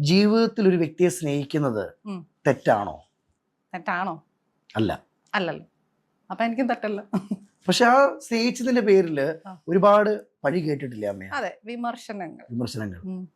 ജീവിതത്തിൽ ഒരു വ്യക്തിയെ സ്നേഹിക്കുന്നത് തെറ്റാണോ? തെറ്റാണോ? അല്ല. അല്ലല്ലോ. അപ്പൊ എനിക്കും തെറ്റല്ല. പക്ഷെ ആ സ്നേഹിച്ചതിന്റെ പേരിൽ ഒരുപാട് പഴി കേട്ടിട്ടില്ല അമ്മ? അതെ വിമർശനങ്ങൾ. വിമർശനങ്ങൾ.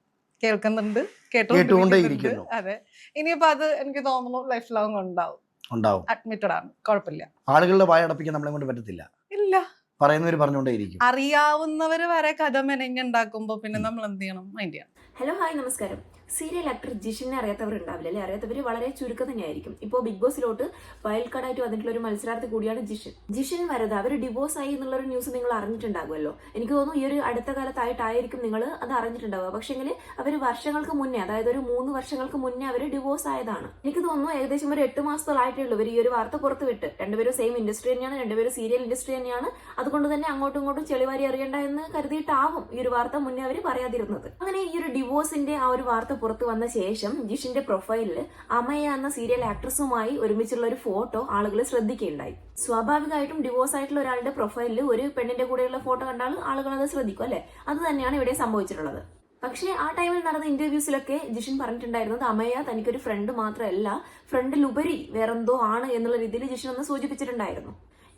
കേൾക്കുന്നുണ്ട് കേട്ടുകൊണ്ടേയിരിക്കുന്നു. അതെ. ഇനിയിപ്പോ അത് എനിക്ക് തോന്നുന്നു ലൈഫ് ലോങ് ഉണ്ടാവും. ഉണ്ടാവും അഡ്മിറ്റഡ് ആണ്. കുഴപ്പമില്ല. ആളുകളുടെ വായ അടപ്പിക്കാൻ നമ്മളെ കൊണ്ട് പറ്റത്തില്ല. ഇല്ല. പറയുന്നവർ പറഞ്ഞുകൊണ്ടേയിരിക്കും. അറിയാവുന്നവര് വരെ കഥ മെനഞ്ഞുണ്ടാക്കുമ്പോ പിന്നെ നമ്മൾ എന്ത് ചെയ്യണം? മൈൻഡ് ചെയ്യണം. ഹലോ ഹായ് നമസ്കാരം. സീരിയൽ ആക്ടർ ജിഷിനെ അറിയാത്തവർ ഉണ്ടാവില്ല അല്ലെ അറിയാത്തവർ വളരെ ചുരുക്കം തന്നെയായിരിക്കും. ഇപ്പോൾ ബിഗ് ബോസിലോട്ട് വയൽക്കാടായിട്ട് വന്നിട്ടുള്ള ഒരു മത്സരാർത്ഥി കൂടിയാണ് ജിഷിൻ. ജിഷിൻ വരത് അവർ ഡിവോഴ്സ് ആയി എന്നുള്ള ഒരു ന്യൂസ് നിങ്ങൾ അറിഞ്ഞിട്ടുണ്ടാകുമല്ലോ. എനിക്ക് തോന്നുന്നു ഈ ഒരു അടുത്ത കാലത്തായിട്ടായിരിക്കും നിങ്ങൾ അത് അറിഞ്ഞിട്ടുണ്ടാവുക. പക്ഷേങ്കിൽ അവർ വർഷങ്ങൾക്ക് മുന്നേ അതായത് ഒരു മൂന്ന് വർഷങ്ങൾക്ക് മുന്നേ അവർ ഡിവോഴ്സ് ആയതാണ്. എനിക്ക് തോന്നുന്നു ഏകദേശം ഒരു എട്ട് മാസത്തോളായിട്ടേ ഉള്ളൂ. ഇവർ ഈ ഒരു വാർത്ത പുറത്ത് വിട്ട്. രണ്ടുപേരും സെയിം ഇൻഡസ്ട്രി തന്നെയാണ് രണ്ടുപേരും സീരിയൽ ഇൻഡസ്ട്രി തന്നെയാണ്. അതുകൊണ്ട് തന്നെ അങ്ങോട്ടും ഇങ്ങോട്ടും ചെളിവാരി അറിയണ്ട എന്ന് കരുതിയിട്ടാവും ഈ ഒരു വാർത്ത മുന്നേ അവർ പറയാതിരുന്നത്. അങ്ങനെ ഈ ഒരു ഡിവോഴ്സിന്റെ ആ ഒരു വാർത്ത പുറത്തു വന്ന ശേഷം ജിഷിന്റെ പ്രൊഫൈലിൽ അമയ എന്ന സീരിയൽ ആക്ട്രസുമായി ഒരുമിച്ചുള്ള ഒരു ഫോട്ടോ ആളുകൾ ശ്രദ്ധിക്കുകയുണ്ടായി. സ്വാഭാവികമായിട്ടും ഡിവോഴ്സ് ആയിട്ടുള്ള ഒരാളുടെ പ്രൊഫൈലിൽ ഒരു പെണ്ണിന്റെ കൂടെയുള്ള ഫോട്ടോ കണ്ടാൽ ആളുകൾ അത് ശ്രദ്ധിക്കും അല്ലെ? അത് തന്നെയാണ് ഇവിടെ സംഭവിച്ചിട്ടുള്ളത്. പക്ഷേ ആ ടൈമിൽ നടന്ന ഇന്റർവ്യൂസിലൊക്കെ ജിഷിൻ പറഞ്ഞിട്ടുണ്ടായിരുന്നത് അമയ തനിക്കൊരു ഫ്രണ്ട് മാത്രമല്ല ഫ്രണ്ടിലുപരി വേറെന്തോ ആണ് എന്നുള്ള രീതിയിൽ ജിഷിൻ ഒന്ന് സൂചിപ്പിച്ചിട്ടുണ്ടായിരുന്നു.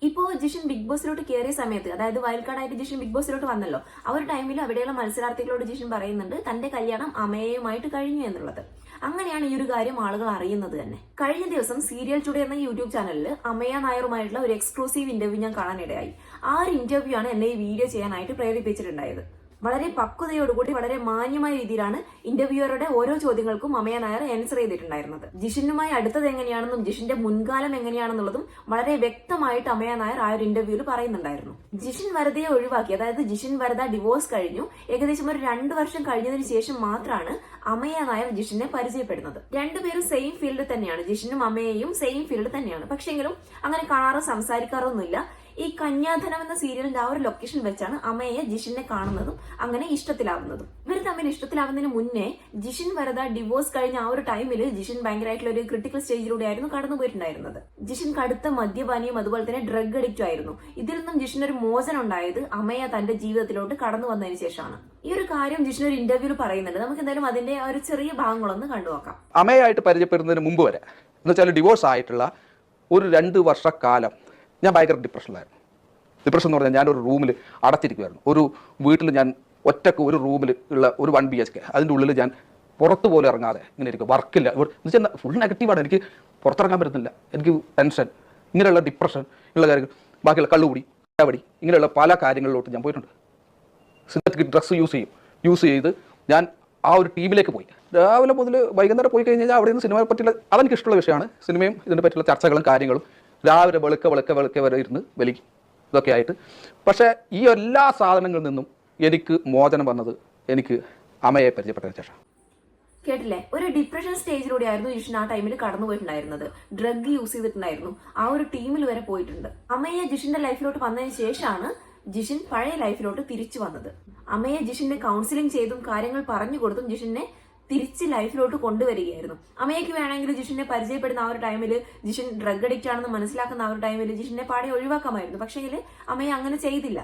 ഇപ്പോൾ ജിഷൻ ബിഗ് ബോസിലോട്ട് കയറിയ സമയത്ത് അതായത് വയൽക്കാടായിട്ട് ജിഷൻ ബിഗ് ബോസിലോട്ട് വന്നല്ലോ ആ ഒരു ടൈമിൽ അവിടെയുള്ള മത്സരാർത്ഥികളോട് ജിഷൻ പറയുന്നുണ്ട് തന്റെ കല്യാണം അമേയുമായിട്ട് കഴിഞ്ഞു എന്നുള്ളത്. അങ്ങനെയാണ് ഈ ഒരു കാര്യം ആളുകൾ അറിയുന്നത് തന്നെ. കഴിഞ്ഞ ദിവസം സീരിയൽ ടുഡേ എന്ന യൂട്യൂബ് ചാനലിൽ അമയ നായറുമായിട്ടുള്ള ഒരു എക്സ്ക്ലൂസീവ് ഇന്റർവ്യൂ ഞാൻ കാണാനിടയായി. ആ ഒരു ഇന്റർവ്യൂ ആണ് എന്നെ ഈ വീഡിയോ ചെയ്യാനായിട്ട് പ്രേരിപ്പിച്ചിട്ടുണ്ടായത്. വളരെ പക്വതയോടുകൂടി വളരെ മാന്യമായ രീതിയിലാണ് ഇന്റർവ്യൂവറുടെ ഓരോ ചോദ്യങ്ങൾക്കും അമയ നായർ ആൻസർ ചെയ്തിട്ടുണ്ടായിരുന്നത്. ജിഷിനുമായി അടുത്തത് എങ്ങനെയാണെന്നും ജിഷിന്റെ മുൻകാലം എങ്ങനെയാണെന്നുള്ളതും വളരെ വ്യക്തമായിട്ട് അമയ നായർ ആ ഒരു ഇന്റർവ്യൂവിൽ പറയുന്നുണ്ടായിരുന്നു. ജിഷിൻ വരതയെ ഒഴിവാക്കി അതായത് ജിഷിൻ വരദ ഡിവോഴ്സ് കഴിഞ്ഞു. ഏകദേശം ഒരു രണ്ട് വർഷം കഴിഞ്ഞതിന് ശേഷം മാത്രമാണ് അമയ നായർ ജിഷിനെ പരിചയപ്പെടുന്നത്. രണ്ടുപേരും സെയിം ഫീൽഡിൽ തന്നെയാണ്. ജിഷിനും അമയയും സെയിം ഫീൽഡിൽ തന്നെയാണ്. പക്ഷെങ്കിലും അങ്ങനെ കാണാറോ സംസാരിക്കാറൊന്നുമില്ല ഈ കന്യാധനം എന്ന സീരിയലിന്റെ ആ ഒരു ലൊക്കേഷൻ വെച്ചാണ് അമ്മയെ ജിഷിനെ കാണുന്നതും അങ്ങനെ ഇഷ്ടത്തിലാവുന്നതും. ഇവർ തമ്മിൽ ഇഷ്ടത്തിലാവുന്നതിന് മുന്നേ ജിഷിൻ വരദ ഡിവോഴ്സ് കഴിഞ്ഞ ആ ഒരു ടൈമിൽ ജിഷിൻ ഭയങ്കരമായിട്ടുള്ള ഒരു ക്രിട്ടിക്കൽ സ്റ്റേജിലൂടെ ആയിരുന്നു കടന്നു പോയിട്ടുണ്ടായിരുന്നത് ജിഷിൻ കടുത്ത മദ്യപാനിയും അതുപോലെ തന്നെ ഡ്രഗ് അഡിക്റ്റും ആയിരുന്നു. ഇതിൽ നിന്നും ജിഷിന് ഒരു മോചനം ഉണ്ടായത് അമ്മയെ തന്റെ ജീവിതത്തിലോട്ട് കടന്നു വന്നതിന് ശേഷമാണ്. ഈ ഒരു കാര്യം ജിഷിൻ ഒരു ഇന്റർവ്യൂവിൽ പറയുന്നുണ്ട്. നമുക്ക് എന്തായാലും അതിന്റെ ഒരു ചെറിയ ഭാഗങ്ങളൊന്ന് കണ്ടുനോക്കാം അമ്മയായിട്ട് പരിചയപ്പെടുന്നതിന് മുമ്പ് വരെ എന്ന് വെച്ചാൽ ഡിവോഴ്സ് ആയിട്ടുള്ള ഒരു രണ്ട് വർഷക്കാലം ഞാൻ ഭയങ്കര ഡിപ്രഷനിലായിരുന്നു ഡിപ്രഷൻ എന്ന് പറഞ്ഞാൽ ഞാനൊരു റൂമിൽ അടച്ചിരിക്കുമായിരുന്നു ഒരു വീട്ടിൽ ഞാൻ ഒറ്റയ്ക്ക് ഒരു റൂമിൽ ഉള്ള ഒരു വൺ ബി എച്ച് കെ അതിന്റെ ഉള്ളിൽ ഞാൻ പുറത്ത് പോലും ഇറങ്ങാതെ ഇങ്ങനെ ഇരിക്കും വർക്കില്ല എന്ന് വെച്ചാൽ ഫുൾ നെഗറ്റീവാണ് എനിക്ക് പുറത്തിറങ്ങാൻ പറ്റുന്നില്ല എനിക്ക് ടെൻഷൻ ഇങ്ങനെയുള്ള ഡിപ്രഷൻ ഉള്ള കാര്യങ്ങൾ. ബാക്കിയുള്ള കള്ളുകൂടി കടപടി ഇങ്ങനെയുള്ള പല കാര്യങ്ങളിലോട്ട് ഞാൻ പോയിട്ടുണ്ട്. സിന്തറ്റിക് ഡ്രസ്സ് യൂസ് ചെയ്യും. യൂസ് ചെയ്ത് ഞാൻ ആ ഒരു ടീമിലേക്ക് പോയി. രാവിലെ മുതൽ വൈകുന്നേരം പോയി കഴിഞ്ഞാൽ അവിടെ നിന്ന് സിനിമയെ പറ്റിയുള്ള അതെനിക്ക് ഇഷ്ടമുള്ള വിഷയമാണ്. സിനിമയും ഇതിനെ പറ്റിയുള്ള ചർച്ചകളും കാര്യങ്ങളും രാവിലെ വെളുക്ക വെളുക്ക വെളുക്ക വരെ ഇരുന്ന് വലിക്കും. ഇതൊക്കെ ആയിട്ട്. പക്ഷേ ഈ എല്ലാ സാധനങ്ങളിൽ നിന്നും എനിക്ക് മോചനം വന്നത് എനിക്ക് അമ്മയെ പരിചയപ്പെട്ടതിന് ശേഷം. കേട്ടില്ലേ? ഒരു ഡിപ്രഷൻ സ്റ്റേജിലൂടെ ആയിരുന്നു ജിഷൻ ആ ടൈമിൽ കടന്നു പോയിട്ടുണ്ടായിരുന്നത് ഡ്രഗ് യൂസ് ചെയ്തിട്ടുണ്ടായിരുന്നു. ആ ഒരു ടീമിൽ വരെ പോയിട്ടുണ്ട്. അമ്മയെ ജിഷിന്റെ ലൈഫിലോട്ട് വന്നതിന് ശേഷമാണ് ജിഷിൻ പഴയ ലൈഫിലോട്ട് തിരിച്ചു വന്നത്. അമ്മയെ ജിഷിനെ കൗൺസിലിംഗ് ചെയ്തും കാര്യങ്ങൾ പറഞ്ഞു കൊടുത്തും ജിഷിനെ തിരിച്ച് ലൈഫിലോട്ട് കൊണ്ടുവരികയായിരുന്നു. അമ്മയ്ക്ക് വേണമെങ്കിൽ ജിഷിനെ പരിചയപ്പെടുന്ന ആ ഒരു ടൈമിൽ ജിഷൻ ഡ്രഗ് അഡിക്റ്റ് ആണെന്ന് മനസ്സിലാക്കുന്ന ആ ഒരു ടൈമിൽ ജിഷിനെ പാടെ ഒഴിവാക്കാമായിരുന്നു. പക്ഷേ അമ്മയെ അങ്ങനെ ചെയ്തില്ല.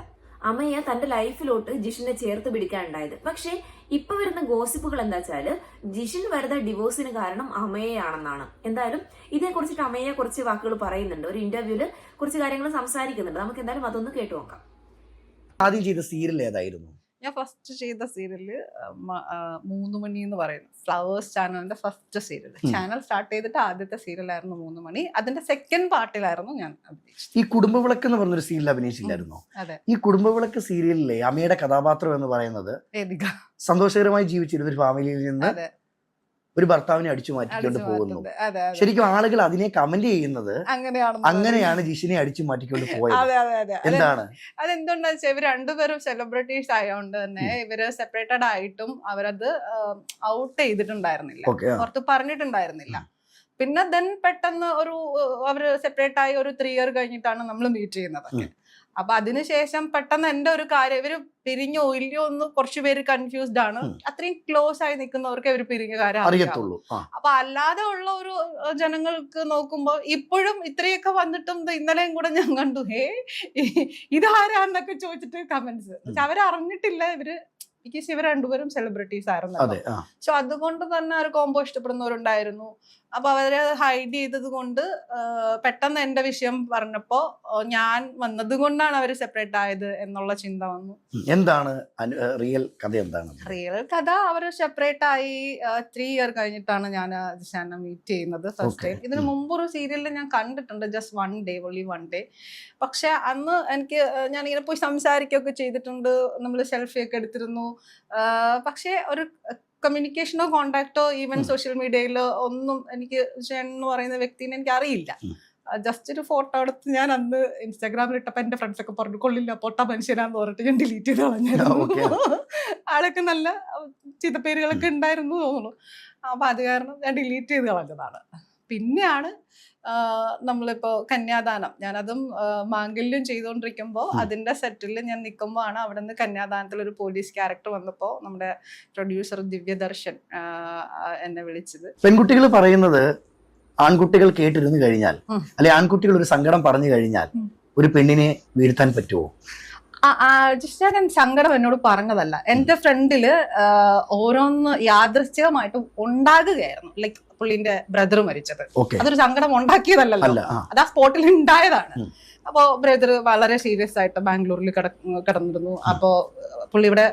അമ്മയെ തന്റെ ലൈഫിലോട്ട് ജിഷിനെ ചേർത്ത് പിടിക്കാനുണ്ടായത്. പക്ഷേ ഇപ്പൊ വരുന്ന ഗോസിപ്പുകൾ എന്താ വെച്ചാൽ ജിഷിൻ വരുന്ന ഡിവോഴ്സിന് കാരണം അമ്മയെയാണെന്നാണ്. എന്തായാലും ഇതേ കുറിച്ചിട്ട് അമ്മയെ കുറച്ച് വാക്കുകൾ പറയുന്നുണ്ട്. ഒരു ഇന്റർവ്യൂൽ കുറച്ച് കാര്യങ്ങൾ സംസാരിക്കുന്നുണ്ട്. നമുക്ക് എന്തായാലും അതൊന്ന് കേട്ടു നോക്കാം. ആദ്യം ചെയ്ത സീരിയൽ ഏതായിരുന്നു? ഞാൻ ഫസ്റ്റ് ചെയ്ത സീരിയൽ മൂന്ന് മണി എന്ന് പറയുന്നത് ഫ്ലവേഴ്സ് ചാനലിന്റെ ഫസ്റ്റ് സീരിയൽ. ചാനൽ സ്റ്റാർട്ട് ചെയ്തിട്ട് ആദ്യത്തെ സീരിയലായിരുന്നു മൂന്ന് മണി അതിന്റെ സെക്കൻഡ് പാർട്ടിലായിരുന്നു ഞാൻ ഈ കുടുംബവിളക്ക് എന്ന് പറഞ്ഞൊരു സീരിയൽ അഭിനയിച്ചില്ലായിരുന്നു? ഈ കുടുംബവിളക്ക് സീരിയലിലെ അമ്മയുടെ കഥാപാത്രം എന്ന് പറയുന്നത് സന്തോഷകരമായി ജീവിച്ചിരുന്ന ഒരു ഫാമിലിയിൽ നിന്ന് ഒരു ഭർത്താവിനെ അടിച്ചു മാറ്റിക്കൊണ്ട് പോകുന്നു. ശരിക്കും ആളുകൾ അതിനെ കമന്റ് ചെയ്യുന്നത് അങ്ങനെയാണ് ജിഷിനെ അടിച്ചു മാറ്റിക്കൊണ്ട് പോയത്. എന്താണ്? വെച്ചാൽ ഇവർ രണ്ടുപേരും സെലിബ്രിറ്റീസ് ആയതുകൊണ്ട് തന്നെ ഇവർ സെപ്പറേറ്റഡ് ആയിട്ടും അവരത് ഔട്ട് ചെയ്തിട്ടുണ്ടായിരുന്നില്ല. പുറത്ത് പറഞ്ഞിട്ടുണ്ടായിരുന്നില്ല. പിന്നെ ദെൻ പെട്ടെന്ന് ഒരു അവർ സെപ്പറേറ്റ് ആയി ഒരു ത്രീ ഇയർ കഴിഞ്ഞിട്ടാണ് നമ്മൾ മീറ്റ് ചെയ്യുന്നത്. അപ്പൊ അതിനുശേഷം പെട്ടെന്ന് എന്റെ ഒരു കാര്യം ഇവർ പിരിഞ്ഞോ ഇല്ലയോ എന്ന് കുറച്ചുപേര് കൺഫ്യൂസ്ഡ് ആണ്. അത്രയും ക്ലോസ് ആയി നിൽക്കുന്നവർക്ക് ഇവർ പിരിഞ്ഞ കാര്യം അറിയത്തുള്ളൂ. അപ്പൊ അല്ലാതെ ഉള്ള ഒരു ജനങ്ങൾക്ക് നോക്കുമ്പോ ഇപ്പോഴും ഇത്രയൊക്കെ വന്നിട്ടും ഇന്നലെയും കൂടെ ഞാൻ കണ്ടു. ഹേ ഇതാരാന്നൊക്കെ ചോദിച്ചിട്ട് കമന്റ്സ് അവരറിഞ്ഞിട്ടില്ല ഇവർ. ബിക്കോസ് ഇവർ രണ്ടുപേരും സെലിബ്രിറ്റീസ് ആയിരുന്നു സോ അതുകൊണ്ട് തന്നെ ഒരു കോംബോ ഇഷ്ടപ്പെടുന്നവരുണ്ടായിരുന്നു. അപ്പൊ അവരെ ഹൈഡ് ചെയ്തത് കൊണ്ട് പെട്ടെന്ന് എന്റെ വിഷയം പറഞ്ഞപ്പോ ഞാൻ വന്നത് കൊണ്ടാണ് അവർ സെപ്പറേറ്റ് ആയത് എന്നുള്ള ചിന്ത വന്നു. എന്താണ്? റിയൽ കഥ എന്താണ്? റിയൽ കഥ അവർ സെപ്പറേറ്റ് ആയി ത്രീ ഇയർ കഴിഞ്ഞിട്ടാണ് ഞാൻ ജിഷാനെ മീറ്റ് ചെയ്യുന്നത് ഫസ്റ്റ്. ടൈം ഇതിന് ഒരു സീരിയലിൽ ഞാൻ കണ്ടിട്ടുണ്ട് just one day only one day പക്ഷെ അന്ന് എനിക്ക് ഞാൻ ഇങ്ങനെ പോയി സംസാരിക്കുകയൊക്കെ ചെയ്തിട്ടുണ്ട് നമ്മൾ സെൽഫി ഒക്കെ എടുത്തിരുന്നു. പക്ഷേ ഒരു കമ്മ്യൂണിക്കേഷനോ കോണ്ടാക്റ്റോ ഈവൻ സോഷ്യൽ മീഡിയയിലോ ഒന്നും എനിക്ക് ജിഷാൻ എന്ന് പറയുന്ന വ്യക്തിനെ എനിക്ക് അറിയില്ല ജസ്റ്റ് ഒരു ഫോട്ടോ എടുത്ത് ഞാൻ അന്ന് ഇൻസ്റ്റാഗ്രാമിൽ ഇട്ടപ്പോ എന്റെ ഫ്രണ്ട്സ് ഒക്കെ പറഞ്ഞു കൊള്ളില്ല പൊട്ട മനുഷ്യനാന്ന് പറഞ്ഞിട്ട് ഞാൻ ഡിലീറ്റ് ചെയ്ത് പറഞ്ഞു കളഞ്ഞായിരുന്നു ആളൊക്കെ നല്ല ചിതപ്പേരുകളൊക്കെ ഉണ്ടായിരുന്നു തോന്നുന്നു. അപ്പൊ അത് കാരണം ഞാൻ ഡിലീറ്റ് ചെയ്ത് കളഞ്ഞതാണ്. പിന്നെയാണ് നമ്മളിപ്പോ കന്യാദാനം ഞാനതും മാംഗല്യം ചെയ്തുകൊണ്ടിരിക്കുമ്പോൾ. അതിന്റെ സെറ്റിൽ ഞാൻ നിൽക്കുമ്പോൾ ആണ് അവിടെ നിന്ന് കന്യാദാനത്തിൽ ഒരു പോലീസ് ക്യാരക്ടർ വന്നപ്പോൾ നമ്മുടെ പ്രൊഡ്യൂസർ ദിവ്യദർശൻ എന്നെ വിളിച്ചത് പെൺകുട്ടികൾ പറയുന്നത് ആൺകുട്ടികൾ കേട്ടിരുന്നു കഴിഞ്ഞാൽ. അല്ലെ ആൺകുട്ടികൾ ഒരു സങ്കടം പറഞ്ഞു കഴിഞ്ഞാൽ ഒരു പെണ്ണിനെ വീഴ്ത്താൻ പറ്റുമോ ഞാൻ സങ്കടം എന്നോട് പറഞ്ഞതല്ല. എന്റെ ഫ്രണ്ടിൽ ഓരോന്ന് യാദൃശ്ചികമായിട്ട് ഉണ്ടാകുകയായിരുന്നു. ലൈക് പുള്ളിന്റെ ബ്രദർ മരിച്ചത്. അതൊരു സങ്കടം ഉണ്ടാക്കിയതല്ലല്ലോ. അത് ആ സ്പോട്ടിൽ ഉണ്ടായതാണ്. അപ്പോ ബ്രദർ വളരെ സീരിയസ് ആയിട്ട് ബാംഗ്ലൂരിൽ കിട കിടന്നിരുന്നു. അപ്പോ പുള്ളി ഇവിടെ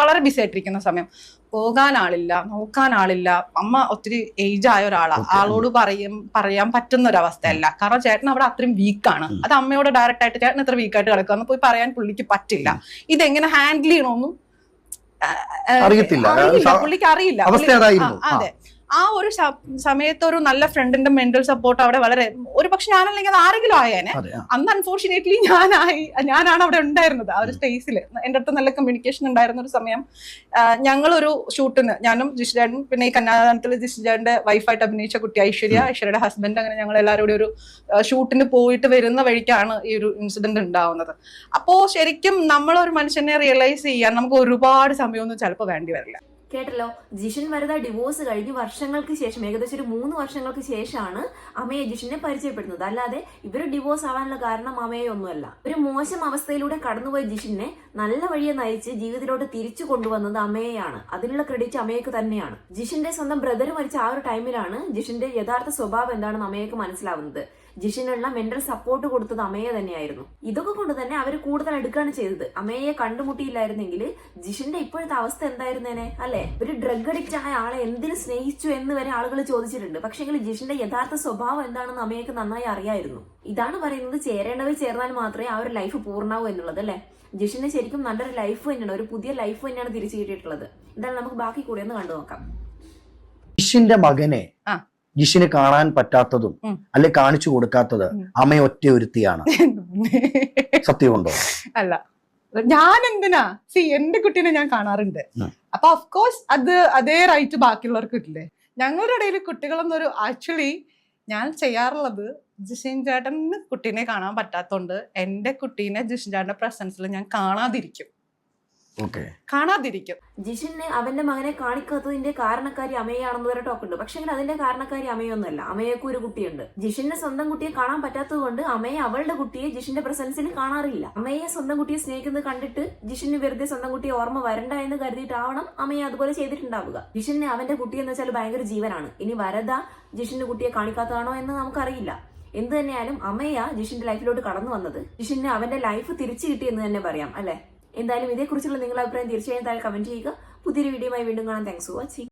വളരെ ബിസി ആയിട്ടിരിക്കുന്ന സമയം. പോകാൻ ആളില്ല നോക്കാൻ ആളില്ല. അമ്മ ഒത്തിരി ഏജ് ആയ ഒരാളാണ് ആളോട് പറയും പറയാൻ പറ്റുന്ന ഒരു അവസ്ഥയല്ല കാരണം ചേട്ടൻ അവിടെ അത്രയും വീക്കാണ്. അത് അമ്മയോട് ഡയറക്റ്റ് ആയിട്ട് ചേട്ടൻ ഇത്ര വീക്കായിട്ട് കിടക്കുക എന്ന് പോയി പറയാൻ പുള്ളിക്ക് പറ്റില്ല. ഇതെങ്ങനെ ഹാൻഡിൽ ചെയ്യണമെന്നും അറിയത്തില്ല. പുള്ളിക്ക് അറിയില്ല. അതെ. ആ ഒരു സമയത്ത് ഒരു നല്ല ഫ്രണ്ടിന്റെ മെന്റൽ സപ്പോർട്ട് അവിടെ വളരെ ഒരു പക്ഷെ ഞാനല്ലെങ്കിൽ അത് ആരെങ്കിലും ആയേനെ. അന്ന് അൺഫോർച്ചുനേറ്റ്ലി ഞാനായി ഞാനാണ് അവിടെ ഉണ്ടായിരുന്നത് ആ ഒരു സ്പേസിൽ എന്റെ അടുത്ത് നല്ല കമ്മ്യൂണിക്കേഷൻ ഉണ്ടായിരുന്ന ഒരു സമയം ഞങ്ങളൊരു ഷൂട്ടിന് ഞാനും ജിഷിജാടും പിന്നെ ഈ കന്യാദാനത്തിൽ ജിഷിജാടിന്റെ വൈഫായിട്ട് അഭിനയിച്ച കുട്ടി ഐശ്വര്യ ഐശ്വര്യയുടെ ഹസ്ബൻഡ് അങ്ങനെ ഞങ്ങൾ എല്ലാവരും കൂടി ഒരു ഷൂട്ടിന് പോയിട്ട് വരുന്ന വഴിക്കാണ് ഈ ഒരു ഇൻസിഡന്റ് ഉണ്ടാവുന്നത്. അപ്പോ ശരിക്കും നമ്മളൊരു മനുഷ്യനെ റിയലൈസ് ചെയ്യാൻ നമുക്ക് ഒരുപാട് സമയമൊന്നും ചിലപ്പോൾ വേണ്ടി വരില്ല. കേട്ടല്ലോ? ജിഷൻ വരദ ഡിവോഴ്സ് കഴിഞ്ഞ് വർഷങ്ങൾക്ക് ശേഷം ഏകദേശം ഒരു മൂന്ന് വർഷങ്ങൾക്ക് ശേഷമാണ് അമ്മയെ ജിഷിനെ പരിചയപ്പെടുന്നത്. അല്ലാതെ ഇവർ ഡിവോഴ്സ് ആവാനുള്ള കാരണം അമ്മയെ ഒന്നുമല്ല ഒരു മോശം അവസ്ഥയിലൂടെ കടന്നുപോയ ജിഷിനെ നല്ല വഴിയെ നയിച്ച് ജീവിതത്തിലോട്ട് തിരിച്ചു കൊണ്ടുവന്നത് അമ്മയെയാണ്. അതിനുള്ള ക്രെഡിറ്റ് അമ്മയ്ക്ക് തന്നെയാണ്. ജിഷിന്റെ സ്വന്തം ബ്രദർ മരിച്ച ആ ഒരു ടൈമിലാണ് ജിഷിന്റെ യഥാർത്ഥ സ്വഭാവം എന്താണെന്ന് അമ്മയ്ക്ക് മനസ്സിലാവുന്നത്. ജിഷിനുള്ള മെന്റൽ സപ്പോർട്ട് കൊടുത്തത് അമ്മയെ തന്നെയായിരുന്നു. ഇതൊക്കെ കൊണ്ട് തന്നെ അവർ കൂടുതൽ എടുക്കുകയാണ് ചെയ്തത്. അമ്മയെ കണ്ടുമുട്ടിയില്ലായിരുന്നെങ്കിൽ ജിഷിന്റെ ഇപ്പോഴത്തെ അവസ്ഥ എന്തായിരുന്നേനെ അല്ലെ? ഒരു ഡ്രഗ് അഡിക്റ്റ് ആയ ആളെ എന്തിനു സ്നേഹിച്ചു എന്ന് വരെ ആളുകൾ ചോദിച്ചിട്ടുണ്ട്. പക്ഷെങ്കിൽ ജിഷിന്റെ യഥാർത്ഥ സ്വഭാവം എന്താണെന്ന് അമ്മയ്ക്ക് നന്നായി അറിയായിരുന്നു. ഇതാണ് പറയുന്നത് ചേരേണ്ടവർ ചേർന്നാൽ മാത്രമേ ആ ഒരു ലൈഫ് പൂർണാവൂ എന്നുള്ളത് അല്ലെ? ജിഷിന് ശരിക്കും നല്ലൊരു ലൈഫ് തന്നെയാണ്. ഒരു പുതിയ ലൈഫ് തന്നെയാണ് തിരിച്ചു കിട്ടിയിട്ടുള്ളത്. എന്തായാലും നമുക്ക് ബാക്കി കൂടെ ഒന്ന് കണ്ടു നോക്കാം ജിഷിന്റെ മകനെ ആ. ജിഷിന് കാണാൻ പറ്റാത്തതും. അല്ലെ കാണിച്ചു കൊടുക്കാത്തത്. അമ്മ ഒറ്റ ഒരുത്തിയാണ് സത്യമുണ്ടോ? അല്ല. ഞാൻ എന്തിനാ സി എന്റെ കുട്ടീനെ ഞാൻ കാണാറുണ്ട്. അപ്പൊ ഓഫ് കോഴ്സ് അത് അതേ റൈറ്റ് ബാക്കിയുള്ളവർക്ക് ഇല്ലേ ഞങ്ങളുടെ ഇടയിൽ കുട്ടികളൊന്നൊരു ആക്ച്വലി ഞാൻ ചെയ്യാറുള്ളത് ജിഷിൻ ചേട്ടന് കുട്ടീനെ കാണാൻ പറ്റാത്തോണ്ട് എന്റെ കുട്ടീനെ ജിഷിൻ ചേട്ടന്റെ പ്രസൻസിൽ ഞാൻ കാണാതിരിക്കും. കാണാതിരിക്കും. ജിഷിന് അവന്റെ മകനെ കാണിക്കാത്തതിന്റെ കാരണക്കാരി അമ്മയാണെന്ന് വരെ ടോക്കുണ്ട് പക്ഷെ അതിന്റെ കാരണക്കാരി അമ്മയൊന്നുമല്ല അമ്മയൊക്കെ ഒരു കുട്ടിയുണ്ട്. ജിഷിന്റെ സ്വന്തം കുട്ടിയെ കാണാൻ പറ്റാത്തത് കൊണ്ട് അമ്മയെ അവളുടെ കുട്ടിയെ ജിഷിന്റെ പ്രസൻസിൽ കാണാറില്ല. അമ്മയെ സ്വന്തം കുട്ടിയെ സ്നേഹിക്കുന്നത് കണ്ടിട്ട് ജിഷിന് വെറുതെ സ്വന്തം കുട്ടിയെ ഓർമ്മ വരണ്ട എന്ന് കരുതിയിട്ടാവണം അമ്മയെ അതുപോലെ ചെയ്തിട്ടുണ്ടാവുക. ജിഷിന് അവന്റെ കുട്ടി എന്ന് വെച്ചാൽ ഭയങ്കര ജീവനാണ്. ഇനി വരദ ജിഷിന്റെ കുട്ടിയെ കാണിക്കാത്തതാണോ എന്ന് നമുക്കറിയില്ല. എന്ത് തന്നെയായാലും അമ്മയാ ജിഷിന്റെ ലൈഫിലോട്ട് കടന്നു വന്നത്. ജിഷിന് അവന്റെ ലൈഫ് തിരിച്ചു കിട്ടിയെന്ന് തന്നെ പറയാം അല്ലെ? എന്തായാലും ഇതേക്കുറിച്ചുള്ള നിങ്ങളുടെ അഭിപ്രായം തീർച്ചയായും താഴെ കമന്റ് ചെയ്യുക. പുതിയൊരു വീഡിയോയുമായി വീണ്ടും കാണാം. Thanks for watching